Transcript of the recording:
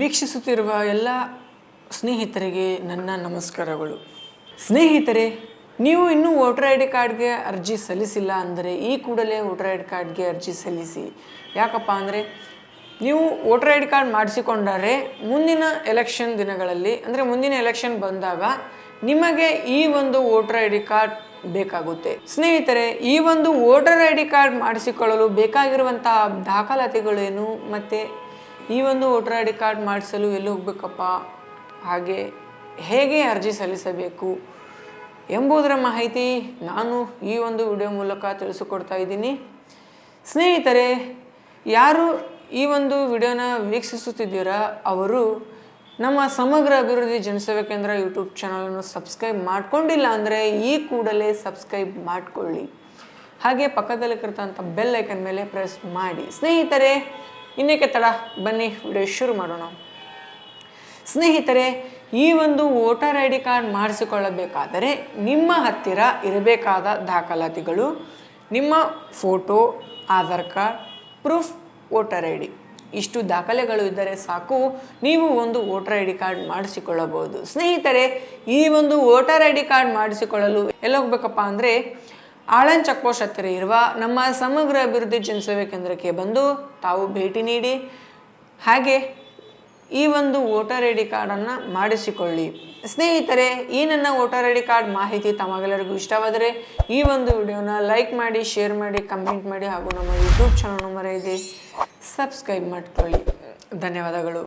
ವೀಕ್ಷಿಸುತ್ತಿರುವ ಎಲ್ಲ ಸ್ನೇಹಿತರಿಗೆ ನನ್ನ ನಮಸ್ಕಾರಗಳು. ಸ್ನೇಹಿತರೆ, ನೀವು ಇನ್ನೂ ವೋಟರ್ ಐ ಡಿ ಕಾರ್ಡ್ಗೆ ಅರ್ಜಿ ಸಲ್ಲಿಸಿಲ್ಲ ಅಂದರೆ ಈ ಕೂಡಲೇ ವೋಟರ್ ಐ ಡಿ ಕಾರ್ಡ್ಗೆ ಅರ್ಜಿ ಸಲ್ಲಿಸಿ. ಯಾಕಪ್ಪ ಅಂದರೆ, ನೀವು ವೋಟರ್ ಐ ಡಿ ಕಾರ್ಡ್ ಮಾಡಿಸಿಕೊಂಡರೆ ಮುಂದಿನ ಎಲೆಕ್ಷನ್ ದಿನಗಳಲ್ಲಿ, ಅಂದರೆ ಮುಂದಿನ ಎಲೆಕ್ಷನ್ ಬಂದಾಗ ನಿಮಗೆ ಈ ಒಂದು ವೋಟರ್ ಐ ಡಿ ಕಾರ್ಡ್ ಬೇಕಾಗುತ್ತೆ. ಸ್ನೇಹಿತರೆ, ಈ ಒಂದು ವೋಟರ್ ಐ ಡಿ ಕಾರ್ಡ್ ಮಾಡಿಸಿಕೊಳ್ಳಲು ಬೇಕಾಗಿರುವಂತಹ ದಾಖಲಾತಿಗಳೇನು ಮತ್ತು? ಈ ಒಂದು ವೋಟರ್ ಐ ಡಿ ಕಾರ್ಡ್ ಮಾಡಿಸಲು ಎಲ್ಲಿ ಹೋಗ್ಬೇಕಪ್ಪ? ಹಾಗೆ ಹೇಗೆ ಅರ್ಜಿ ಸಲ್ಲಿಸಬೇಕು ಎಂಬುದರ ಮಾಹಿತಿ ನಾನು ಈ ಒಂದು ವಿಡಿಯೋ ಮೂಲಕ ತಿಳಿಸಿಕೊಡ್ತಾ ಇದ್ದೀನಿ. ಸ್ನೇಹಿತರೆ, ಯಾರು ಈ ಒಂದು ವಿಡಿಯೋನ ವೀಕ್ಷಿಸುತ್ತಿದ್ದೀರಾ, ಅವರು ನಮ್ಮ ಸಮಗ್ರ ಅಭಿವೃದ್ಧಿ ಜನಸೇವಾ ಕೇಂದ್ರ ಯೂಟ್ಯೂಬ್ ಚಾನಲನ್ನು ಸಬ್ಸ್ಕ್ರೈಬ್ ಮಾಡಿಕೊಂಡಿಲ್ಲ ಅಂದರೆ ಈ ಕೂಡಲೇ ಸಬ್ಸ್ಕ್ರೈಬ್ ಮಾಡಿಕೊಳ್ಳಿ. ಹಾಗೆ ಪಕ್ಕದಲ್ಲಿ ಕರೆತಂಥ ಬೆಲ್ ಐಕನ್ ಮೇಲೆ ಪ್ರೆಸ್ ಮಾಡಿ. ಸ್ನೇಹಿತರೆ ಇನ್ನೇಕೆ ತಡ? ಬನ್ನಿ, ವಿಡಿಯೋ ಶುರು ಮಾಡೋಣ. ಸ್ನೇಹಿತರೆ, ಈ ಒಂದು ವೋಟರ್ ಐ ಡಿ ಕಾರ್ಡ್ ಮಾಡಿಸಿಕೊಳ್ಳಬೇಕಾದರೆ ನಿಮ್ಮ ಹತ್ತಿರ ಇರಬೇಕಾದ ದಾಖಲಾತಿಗಳು, ನಿಮ್ಮ photo, Aadhaar card, proof voter I D. ಇಷ್ಟು ದಾಖಲೆಗಳು ಇದ್ದರೆ ಸಾಕು, ನೀವು ಒಂದು ವೋಟರ್ ಐ ಡಿ ಕಾರ್ಡ್ ಮಾಡಿಸಿಕೊಳ್ಳಬಹುದು. ಸ್ನೇಹಿತರೆ, ಈ ಒಂದು ವೋಟರ್ ಐ ಡಿ ಕಾರ್ಡ್ ಮಾಡಿಸಿಕೊಳ್ಳಲು ಎಲ್ಲ ಹೋಗ್ಬೇಕಪ್ಪ ಅಂದರೆ ಆಳನ್ ಚೆಕ್ ಪೋಸ್ಟ್ ಹತ್ತಿರ ಇರುವ ನಮ್ಮ ಸಮಗ್ರ ಅಭಿವೃದ್ಧಿ ಜನಸೇವೆ ಕೇಂದ್ರಕ್ಕೆ ಬಂದು ತಾವು ಭೇಟಿ ನೀಡಿ ಹಾಗೆ ಈ ಒಂದು ವೋಟರ್ ಐ ಡಿ ಕಾರ್ಡನ್ನು ಮಾಡಿಸಿಕೊಳ್ಳಿ. ಸ್ನೇಹಿತರೆ, ಈ ನನ್ನ ವೋಟರ್ ಐ ಡಿ ಕಾರ್ಡ್ ಮಾಹಿತಿ ತಮಗೆಲ್ಲರಿಗೂ ಇಷ್ಟವಾದರೆ ಈ ಒಂದು ವಿಡಿಯೋನ ಲೈಕ್ ಮಾಡಿ, ಶೇರ್ ಮಾಡಿ, ಕಮೆಂಟ್ ಮಾಡಿ ಹಾಗೂ ನಮ್ಮ ಯೂಟ್ಯೂಬ್ ಚಾನಲ್ ಮರೆಯದೆ ಸಬ್ಸ್ಕ್ರೈಬ್ ಮಾಡ್ಕೊಳ್ಳಿ. ಧನ್ಯವಾದಗಳು.